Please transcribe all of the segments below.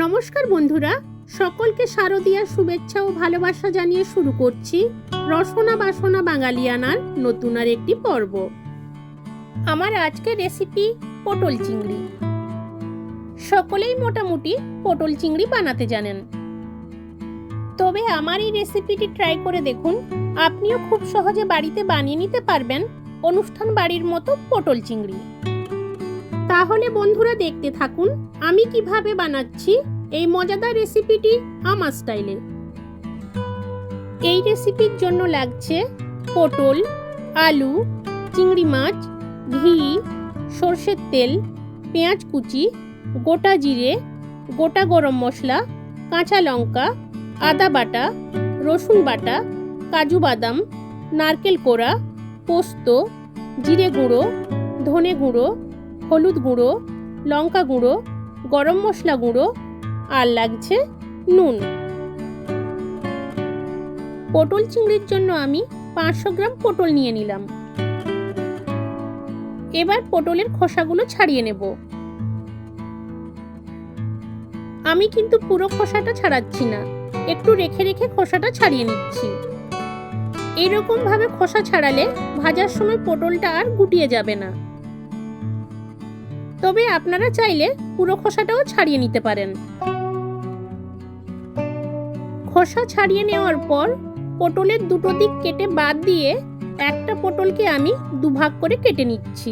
নমস্কার বন্ধুরা, সকলকে শারদীয়ার শুভেচ্ছা ও ভালোবাসা জানিয়ে শুরু করছি রসনা বাসনা বাঙালিয়ানার নতুন আর একটি পর্ব। আমার আজকের রেসিপি পটল চিংড়ি। সকলেই মোটামুটি পটল চিংড়ি বানাতে জানেন। তবে আমার এই রেসিপিটি ট্রাই করে দেখুন, আপনিও খুব সহজে বাড়িতে বানিয়ে নিতে পারবেন অনুষ্ঠান বাড়ির মতো পটল চিংড়ি। তাহলে বন্ধুরা দেখতে থাকুন, আমি কীভাবে বানাচ্ছি এই মজাদার রেসিপিটি আমার স্টাইলে। এই রেসিপির জন্য লাগছে পটল, আলু, চিংড়ি মাছ, ঘি, সর্ষের তেল, পেঁয়াজ কুচি, গোটা জিরে, গোটা গরম মশলা, কাঁচা লঙ্কা, আদা বাটা, রসুন বাটা, কাজু বাদাম, নারকেল কোড়া, পোস্ত, জিরে গুঁড়ো, ধনে গুঁড়ো হলুদ গুঁড়ো, লঙ্কা গুঁড়ো, গরম মশলা গুঁড়ো আর লাগছে নুন। পটল চিংড়ির জন্য আমি পাঁচশো গ্রাম পটল নিয়ে নিলাম। এবার পটলের খোসাগুলো ছাড়িয়ে নেব। আমি কিন্তু পুরো খোসাটা ছাড়াচ্ছি না, একটু রেখে রেখে খোসাটা ছাড়িয়ে নিচ্ছি। এরকম ভাবে খোসা ছাড়ালে ভাজার সময় পটলটা আর গুটিয়ে যাবে না। তবে আপনারা চাইলে পুরো খোসাটাও ছাড়িয়ে নিতে পারেন। খোসা ছাড়িয়ে নেওয়ার পর পটলের দুটো দিক কেটে বাদ দিয়ে একটা পটলকে আমি দুভাগ করে কেটে নিচ্ছি।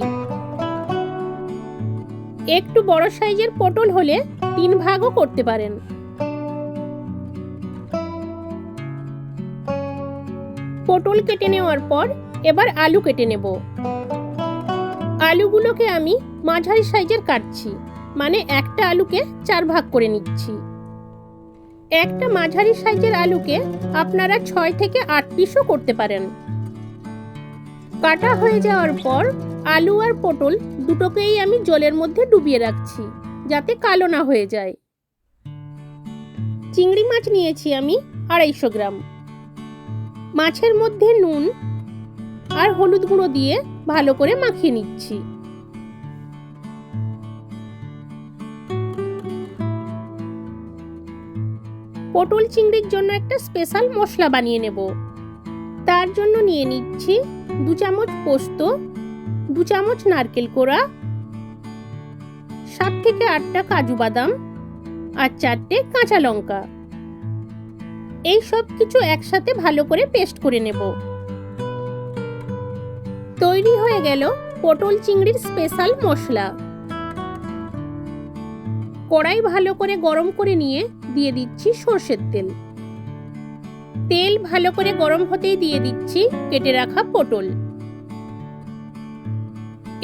একটু বড় সাইজের পটল হলে তিন ভাগও করতে পারেন। পটল কেটে নেওয়ার পর এবার আলু কেটে নেব। আলুগুলোকে আমি মাঝারি সাইজের কাটছি। মানে একটা আলুকে চার ভাগ করে নিচ্ছি। একটা মাঝারি সাইজের আলুকে আপনারা ছয় থেকে আট পিসও করতে পারেন। কাটা হয়ে যাওয়ার পর আলু আর পটল দুটোকেই আমি জলের মধ্যে ডুবিয়ে রাখছি, যাতে কালো না হয়ে যায়। চিংড়ি মাছ নিয়েছি আমি আড়াইশো গ্রাম। মাছের মধ্যে নুন আর হলুদ গুঁড়ো দিয়ে ভালো করে মাখিয়ে নিচ্ছি। পটল চিংড়ির জন্য একটা স্পেশাল মশলা বানিয়ে নেব। তার জন্য নিয়ে নিচ্ছি দু চামচ পোস্ত, দু চামচ নারকেল কোড়া, সাত থেকে আটটা কাজু বাদাম আর চারটে কাঁচা লঙ্কা। এই সব কিছু একসাথে ভালো করে পেস্ট করে নেব। তৈরি হয়ে গেল পটল চিংড়ির স্পেশাল মশলা। কড়াই ভালো করে গরম করে নিয়ে দিয়ে দিচ্ছি সর্ষের তেল। তেল ভালো করে গরম হতেই দিয়ে দিচ্ছি কেটে রাখা পটল।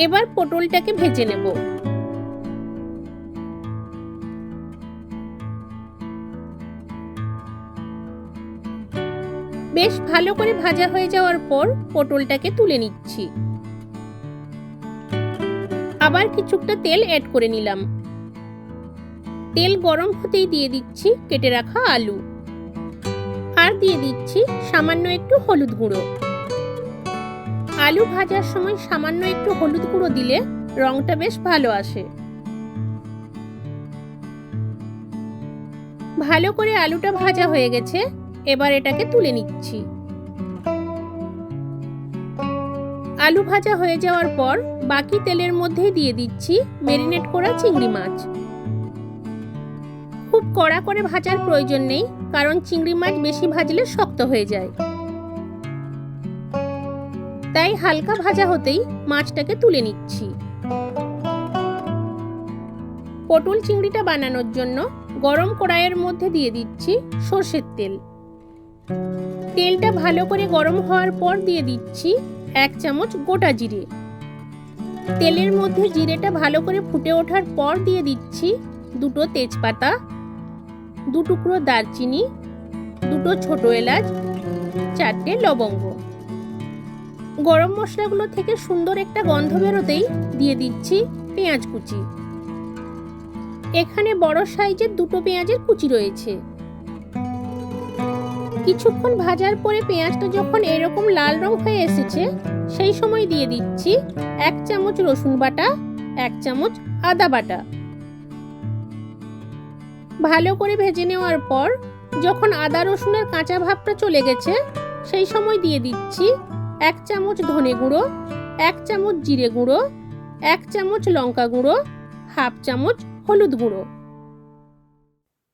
এবার পটলটাকে ভেজে নেব। বেশ ভালো করে ভাজা হয়ে যাওয়ার পর পটলটাকে তুলে নিচ্ছি। আবার কিছুটা তেল অ্যাড করে নিলাম। তেল গরম হতেই দিয়ে দিচ্ছি কেটে রাখা আলু। আর দিয়ে দিচ্ছি সামান্য একটু হলুদ গুঁড়ো। আলু ভাজার সময় সামান্য একটু হলুদ গুঁড়ো দিলে রংটা বেশ ভালো আসে। ভালো করে আলুটা ভাজা হয়ে গেছে, এবার এটাকে তুলে নিচ্ছি। আলু ভাজা হয়ে যাওয়ার পর বাকি তেলের মধ্যেই দিয়ে দিচ্ছি মেরিনেট করা চিংড়ি মাছ। খুব কড়া করে ভাজার প্রয়োজন নেই, কারণ চিংড়ি মাছ বেশি ভাজলে শক্ত হয়ে যায়। তাই হালকা ভাজা হতেই মাছটাকে তুলে নিচ্ছি। পটল চিংড়িটা বানানোর জন্য গরম কড়াইয়ের মধ্যে দিয়ে দিচ্ছি সর্ষের তেল। তেলটা ভালো করে গরম হওয়ার পর দিয়ে দিচ্ছি এক চামচ গোটা জিরে। তেলের মধ্যে জিরেটা ভালো করে ফুটে ওঠার পর দিয়ে দিচ্ছি দুটো তেজপাতা দু টুকরো দারচিনি, দুটো ছোট এলাচ, চারটে লবঙ্গ। গরম মশলাগুলো থেকে সুন্দর একটা গন্ধ বেরোতেই দিয়ে দিচ্ছি পেঁয়াজ কুচি। এখানে বড় সাইজের দুটো পেঁয়াজের কুচি রয়েছে। কিছুক্ষণ ভাজার পরে পেঁয়াজটা যখন এরকম লাল রং হয়ে এসেছে, সেই সময় দিয়ে দিচ্ছি এক চামচ রসুন বাটা, এক চামচ আদা বাটা। ভালো করে ভেজে নেওয়ার পর যখন আদা রসুনের কাঁচা ভাবটা চলে গেছে, সেই সময় দিয়ে দিচ্ছি এক চামচ ধনে গুঁড়ো, এক চামচ জিরে গুঁড়ো, এক চামচ লঙ্কা গুঁড়ো, হাফ চামচ হলুদ গুঁড়ো।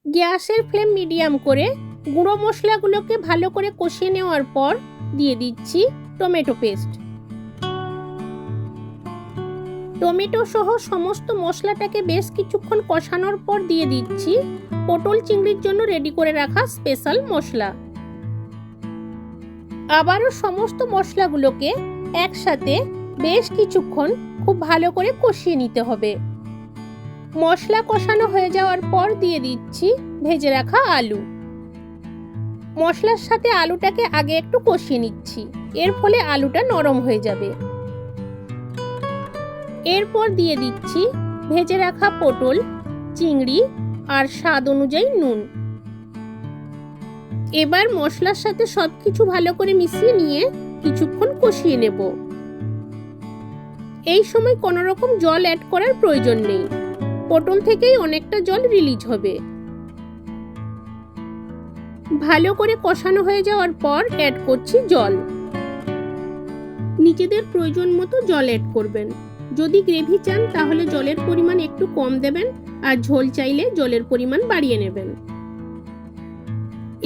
গ্যাসের ফ্লেম মিডিয়াম করে গুঁড়ো মশলাগুলোকে ভালো করে কষিয়ে নেওয়ার পর দিয়ে দিচ্ছি টমেটো পেস্ট। টমেটো সহ সমস্ত মশলাটাকে বেশ কিছুক্ষণ কষানোর পর দিয়ে দিচ্ছি। পটল চিংড়ির জন্য রেডি করে রাখা স্পেশাল মশলা। আবারও সমস্ত মশলাগুলোকে একসাথে বেশ কিছুক্ষণ খুব ভালো করে কষিয়ে নিতে হবে। মশলা কষানো হয়ে যাওয়ার পর দিয়ে দিচ্ছি ভেজে রাখা আলু। মশলার সাথে আলুটাকে আগে একটু কষিয়ে নিচ্ছি। এর ফলে আলুটা নরম হয়ে যাবে। এরপর দিয়ে দিচ্ছি ভেজে রাখা পটল, চিংড়ি আর স্বাদ অনুযায়ী নুন। এবার মশলার সাথে সবকিছু ভালো করে মিশিয়ে নিয়ে কিছুক্ষণ কষিয়ে নেব। এই সময় কোনো রকম জল অ্যাড করার প্রয়োজন নেই। পটল থেকেই অনেকটা জল রিলিজ হবে। ভালো করে কষানো হয়ে যাওয়ার পর অ্যাড করছি জল। নিজেদের প্রয়োজন মতো জল অ্যাড করবেন। যদি গ্রেভি চান, তাহলে জলের পরিমাণ একটু কম দেবেন আর ঝোল চাইলে জলের পরিমাণ বাড়িয়ে নেবেন।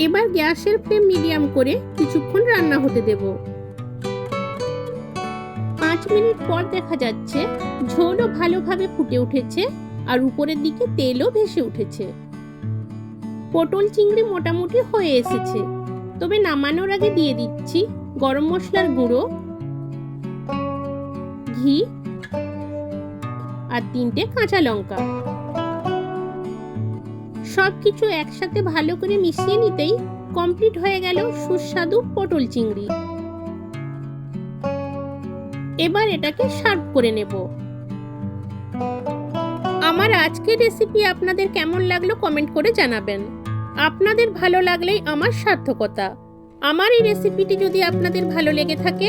এবার গ্যাসের ফ্লেম মিডিয়াম করে কিছুক্ষণ রান্না হতে দেব। পাঁচ মিনিট পর দেখা যাচ্ছে ঝোলও ভালোভাবে ফুটে উঠেছে আর উপরের দিকে তেলও ভেসে উঠেছে। পটল চিংড়ি মোটামুটি হয়ে এসেছে। তবে নামানোর আগে দিয়ে দিচ্ছি গরম মশলার গুঁড়ো, ঘি আর তিনটে কাঁচা লঙ্কা। সব কিছু একসাথে ভালো করে মিশিয়ে নিতেই কমপ্লিট হয়ে গেল সুস্বাদু পটল চিংড়ি। এবার এটাকে সার্ভ করে নেব। আমার আজকের রেসিপি আপনাদের কেমন লাগল কমেন্ট করে জানাবেন। আপনাদের ভালো লাগলেই আমার সার্থকতা। আমার এই রেসিপিটি যদি আপনাদের ভালো লেগে থাকে